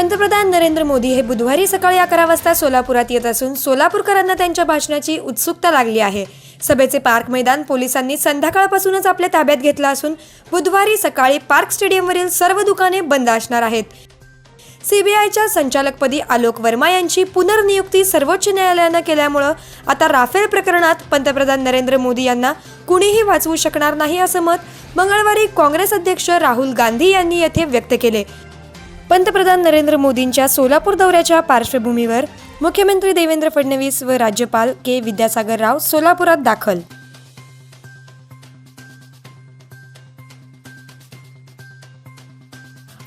पंतप्रधान नरेंद्र मोदी हे बुधवारी सकाळी अकरा वाजता सोलापुरात येत असून सोलापूरकरांना त्यांच्या भाषणाची उत्सुकता लागली आहे सभेचे पार्क मैदान पोलिसांनी संध्याकाळपासूनच आपल्या ताब्यात घेतलं असून बुधवारी सकाळी पार्क स्टेडियमवरील सर्व दुकाने बंद असणार आहेत सीबीआयच्या संचालकपदी आलोक वर्मा यांची पुनर्नियुक्ती सर्वोच्च न्यायालयानं केल्यामुळं आता राफेल प्रकरणात पंतप्रधान नरेंद्र मोदी यांना कुणीही वाचवू शकणार नाही असं मत मंगळवारी काँग्रेस अध्यक्ष राहुल गांधी यांनी येथे व्यक्त केले पंतप्रधान नरेंद्र मोदींच्या सोलापूर दौऱ्याच्या पार्श्वभूमीवर मुख्यमंत्री देवेंद्र फडणवीस व राज्यपाल के विद्यासागर राव सोलापुरात दाखल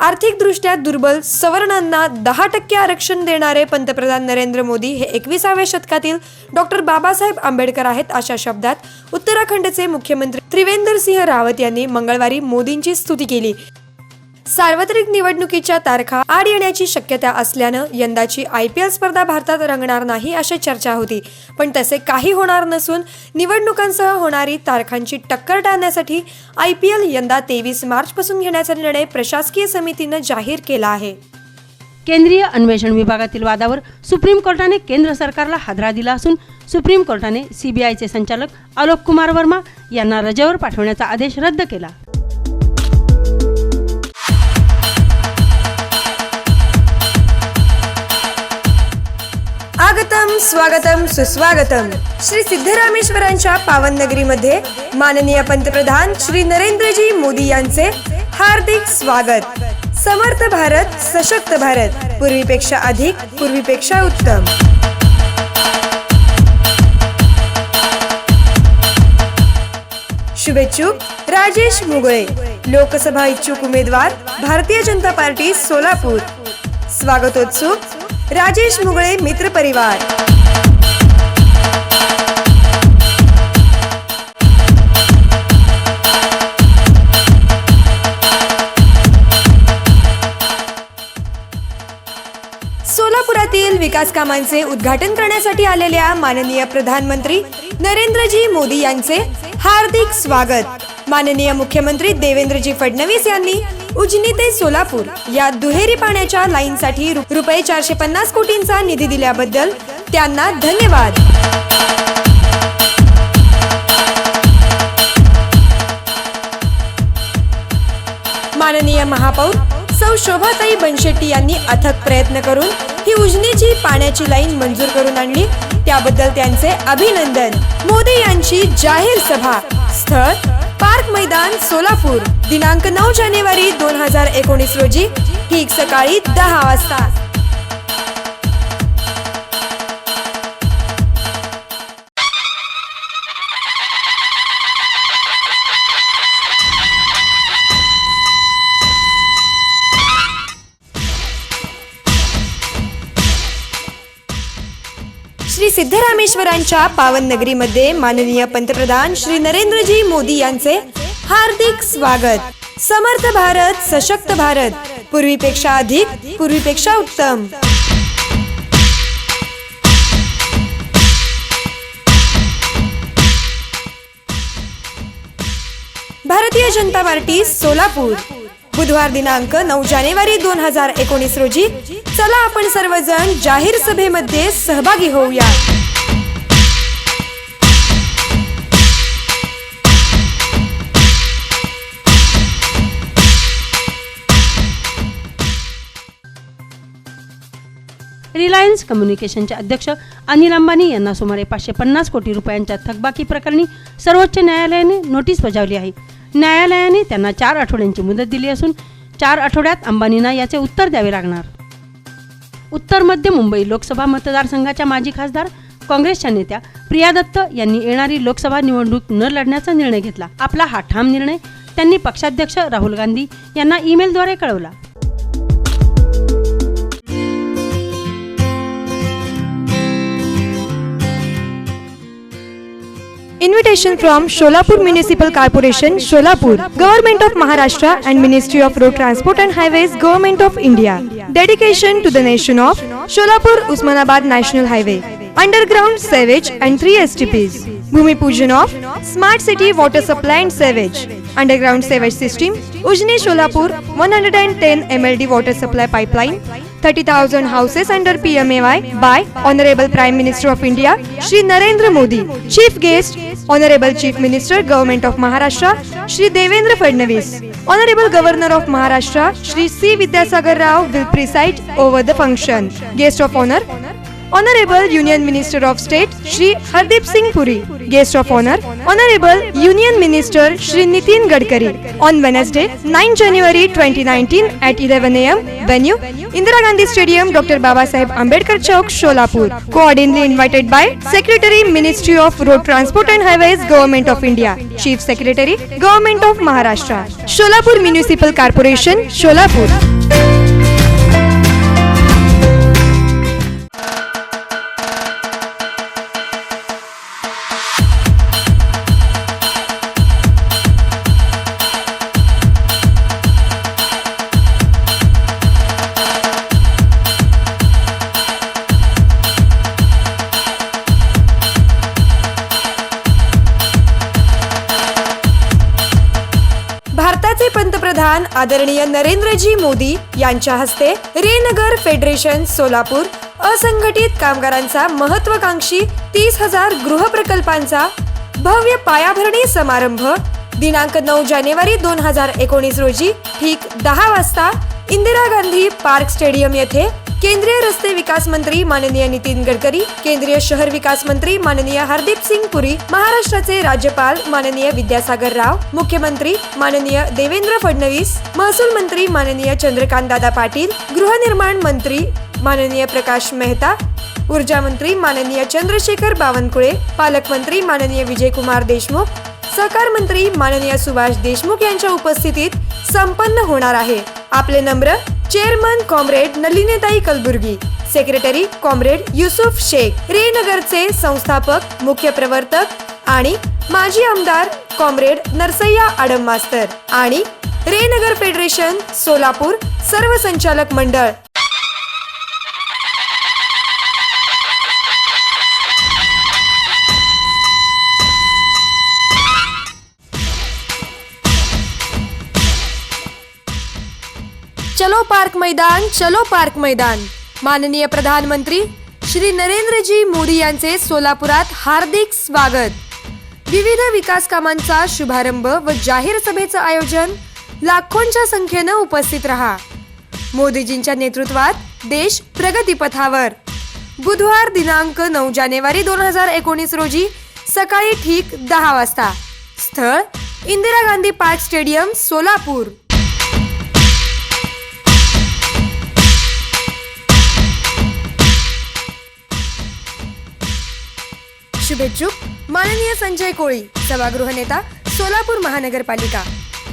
आर्थिकदृष्ट्या दुर्बल सवर्णांना दहा टक्के आरक्षण देणारे पंतप्रधान नरेंद्र मोदी हे एकविसाव्या शतकातील डॉक्टर बाबासाहेब आंबेडकर आहेत अशा शब्दात उत्तराखंडचे मुख्यमंत्री त्रिवेंद्र सिंह रावत यांनी मंगळवारी मोदींची स्तुती केली सार्वत्रिक निवडणुकीच्या तारखा आड येण्याची शक्यता असल्यानं यंदाची आय पी एल स्पर्धा भारतात रंगणार नाही अशी चर्चा होती पण तसे काही होणार नसून निवडणुकांसह होणारी तारखांची टक्कर टाळण्यासाठी आय पी एल यंदा तेवीस मार्चपासून घेण्याचा निर्णय प्रशासकीय समितीनं जाहीर केला आहे केंद्रीय अन्वेषण विभागातील वादावर सुप्रीम कोर्टाने केंद्र सरकारला हादरा दिला असून सुप्रीम कोर्टाने सीबीआयचे संचालक आलोक कुमार वर्मा यांना रजेवर पाठवण्याचा आदेश रद्द केला स्वागतम सुस्वागतम श्री सिद्धरामेश्वरांच्या पावन नगरीमध्ये माननीय पंतप्रधान श्री नरेंद्रजी मोदी यांचे हार्दिक स्वागत समर्थ भारत सशक्त भारत पूर्वीपेक्षा अधिक पूर्वीपेक्षा उत्तम शुभेच्छुक राजेश मुगळे लोकसभा इच्छुक उमेदवार भारतीय जनता पार्टी सोलापूर स्वागतोत्सुक राजेश मुगळे मित्र परिवार सोलापुरातील विकास कामांचे उद्घाटन करण्यासाठी आलेल्या माननीय प्रधानमंत्री नरेंद्रजी मोदी यांचे हार्दिक स्वागत माननीय मुख्यमंत्री देवेंद्रजी फडणवीस यांनी उजनी ते सोलापूर या दुहेरी पाण्याच्या लाईनसाठी रुपये चारशे पन्नास कोटींचा निधी दिल्याबद्दल त्यांना धन्यवाद माननीय महापौर सौ शोभाताई बनशेट्टी यांनी अथक प्रयत्न करून ही उजनीची पाण्याची लाईन मंजूर करून आणली त्याबद्दल त्यांचे अभिनंदन मोदी यांची जाहीर सभा स्थळ पार्क मैदान सोलापूर दिनांक 9 जानेवारी दोन रोजी ठीक सकाळी दहा वाजता सिद्धरामेश्वरांच्या पावन नगरीमध्ये माननीय पंतप्रधान श्री नरेंद्रजी मोदी यांचे हार्दिक स्वागत समर्थ भारत सशक्त भारत पूर्वीपेक्षा अधिक पूर्वीपेक्षा उत्तम भारतीय जनता पार्टी सोलापूर बुधवार दिनांक नऊ जानेवारी दोन हजार एकोणीस रोजी चला आपण सर्वजण जाहीर सभेमध्ये सहभागी होऊया रिलायन्स कम्युनिकेशनचे अध्यक्ष अनिल अंबानी यांना सुमारे पाचशे पन्नास कोटी रुपयांच्या थकबाकी प्रकरणी सर्वोच्च न्यायालयाने नोटीस बजावली आहे न्यायालयाने त्यांना चार आठवड्यांची मुदत दिली असून चार आठवड्यात अंबानींना याचे उत्तर द्यावे लागणार उत्तर मध्य मुंबई लोकसभा मतदारसंघाच्या माजी खासदार काँग्रेसच्या नेत्या प्रिया दत्त यांनी येणारी लोकसभा निवडणूक न लढण्याचा निर्णय घेतला आपला हा ठाम निर्णय त्यांनी पक्षाध्यक्ष राहुल गांधी यांना ईमेलद्वारे कळवला Invitation from Sholapur Municipal Corporation, Sholapur, Government of Maharashtra and Ministry of Road Transport and Highways, Government of India. Dedication to the nation of Sholapur Usmanabad National Highway, Underground Sewage and 3 STPs. Bhumi Pujan of Smart City Water Supply and Sewage, Underground Sewage System, Ujne Sholapur 110 MLD Water Supply Pipeline, 30,000 houses under PMAY by Honorable Prime Minister of India, Shri Narendra Modi. Chief Guest, honourable chief minister government of Maharashtra Shri Devendra Fadnavis honourable governor of Maharashtra Shri C Vidyasagar Rao will preside over the function guest of honour Honorable Union Minister of State Shri Hardeep Singh Puri. Guest of Honor, Honorable Union Minister Shri Nitin Gadkari. On Wednesday, 9 January 2019 at 11 am, venue Indira Gandhi Stadium, Dr. Babasaheb Ambedkar Chowk, Sholapur. Cordially invited by Secretary, Ministry of Road Transport and Highways, Government of India. Chief Secretary, Government of Maharashtra. Sholapur Municipal Corporation, Sholapur. पंतप्रधान आदरणीय नरेंद्रजी मोदी यांच्या हस्ते रेनगर federation Solapur असंघटित कामगारांचा महत्वाकांक्षी तीस हजार गृह प्रकल्पांचा भव्य पायाभरणी समारंभ दिनांक नऊ जानेवारी दोन हजार एकोणीस रोजी ठीक दहा वाजता इंदिरा गांधी पार्क स्टेडियम येथे केंद्रीय रस्ते विकास मंत्री माननीय नितीन गडकरी केंद्रीय शहर विकास मंत्री माननीय हरदीप सिंग पुरी महाराष्ट्राचे राज्यपाल माननीय विद्यासागर राव मुख्यमंत्री माननीय देवेंद्र फडणवीस महसूल मंत्री माननीय दादा पाटील गृहनिर्माण मंत्री माननीय प्रकाश मेहता ऊर्जा मंत्री माननीय चंद्रशेखर बावनकुळे पालकमंत्री माननीय विजयकुमार देशमुख सहकार मंत्री माननीय सुभाष देशमुख यांच्या उपस्थितीत संपन्न होणार आहे आपले नम्र chairman comrade Nalinetai Kalburgi secretary comrade Yusuf Shaikh रेनगरचे संस्थापक मुख्य प्रवर्तक आणि माजी आमदार कॉम्रेड नरसय्या आडम मास्तर आणि रेनगर फेडरेशन सोलापूर सर्व संचालक मंडळ चलो पार्क मैदान चलो पार्क मैदान माननीय प्रधानमंत्री श्री नरेंद्रजी मोदी यांचे सोलापुरात हार्दिक स्वागत विविध विकास कामांचा शुभारंभ व जाहीर सभेचं आयोजन लाखोंच्या संख्येनं उपस्थित रहा मोदीजींच्या नेतृत्वात देश प्रगतीपथावर बुधवार दिनांक नऊ जानेवारी दोन हजार एकोणीस रोजी सकाळी ठीक दहा वाजता स्थळ इंदिरा गांधी पार्क स्टेडियम सोलापूर शुभेच्छुक माननीय संजय कोळी सभागृह नेता सोलापूर महानगरपालिका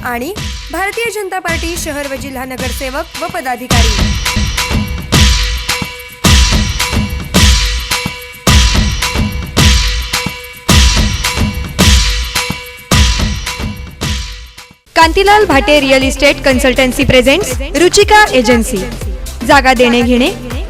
आणि भारतीय जनता पार्टी शहर व जिल्हा नगरसेवक व पदाधिकारी Kantilal Bhate real estate consultancy present Ruchika agency जागा देणे घेणे